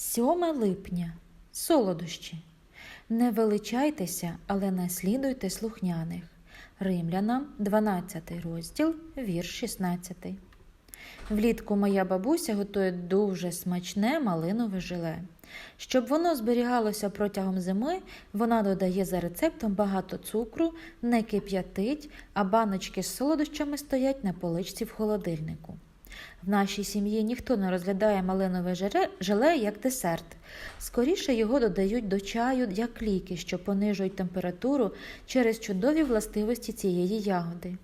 7 липня. Солодощі. Не величайтеся, але наслідуйте слухняних. Римлянам, 12 розділ, вірш 16. Влітку моя бабуся готує дуже смачне малинове желе. Щоб воно зберігалося протягом зими, вона додає за рецептом багато цукру, не кип'ятить, а баночки з солодощами стоять на поличці в холодильнику. В нашій сім'ї ніхто не розглядає малинове желе як десерт. Скоріше його додають до чаю як ліки, що понижують температуру через чудові властивості цієї ягоди.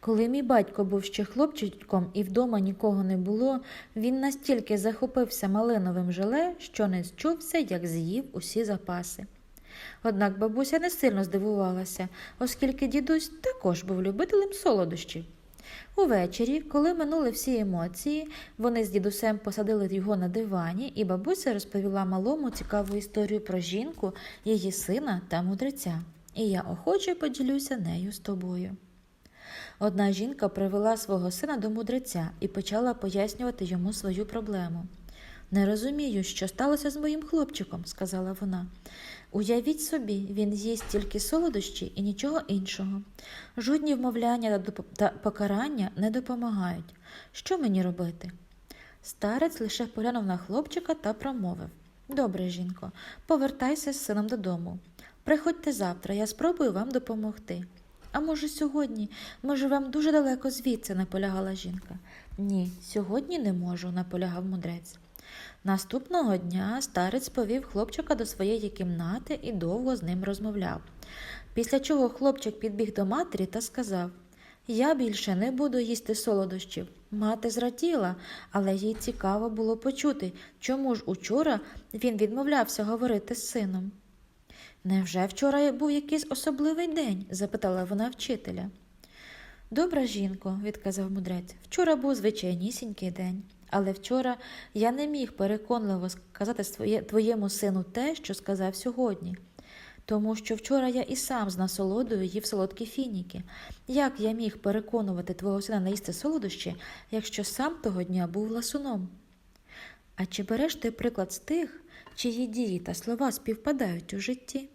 Коли мій батько був ще хлопчиком і вдома нікого не було, він настільки захопився малиновим желе, що не зчувся, як з'їв усі запаси. Однак бабуся не сильно здивувалася, оскільки дідусь також був любителем солодощів. Увечері, коли минули всі емоції, вони з дідусем посадили його на дивані, і бабуся розповіла малому цікаву історію про жінку, її сина та мудреця. І я охоче поділюся нею з тобою. Одна жінка привела свого сина до мудреця і почала пояснювати йому свою проблему. Не розумію, що сталося з моїм хлопчиком, сказала вона. Уявіть собі, він їсть тільки солодощі і нічого іншого. Жодні вмовляння та покарання не допомагають. Що мені робити? Старець лише поглянув на хлопчика та промовив Добре, жінко, повертайся з сином додому. Приходьте завтра, я спробую вам допомогти. А може, сьогодні? Може, вам дуже далеко звідси, наполягала жінка. Ні, сьогодні не можу, наполягав мудрець. Наступного дня старець повів хлопчика до своєї кімнати і довго з ним розмовляв. Після чого хлопчик підбіг до матері та сказав Я більше не буду їсти солодощів. Мати зраділа, але їй цікаво було почути, чому ж учора він відмовлявся говорити з сином. Невже вчора був якийсь особливий день? запитала вона вчителя. Добра жінко, відказав мудрець, вчора був звичайнісінький день, але вчора я не міг переконливо сказати твоєму сину те, що сказав сьогодні. Тому що вчора я і сам з насолодою їв солодкі фініки. Як я міг переконувати твого сина не їсти солодощі, якщо сам того дня був ласуном? А чи береш ти приклад з тих, чиї дії та слова співпадають у житті?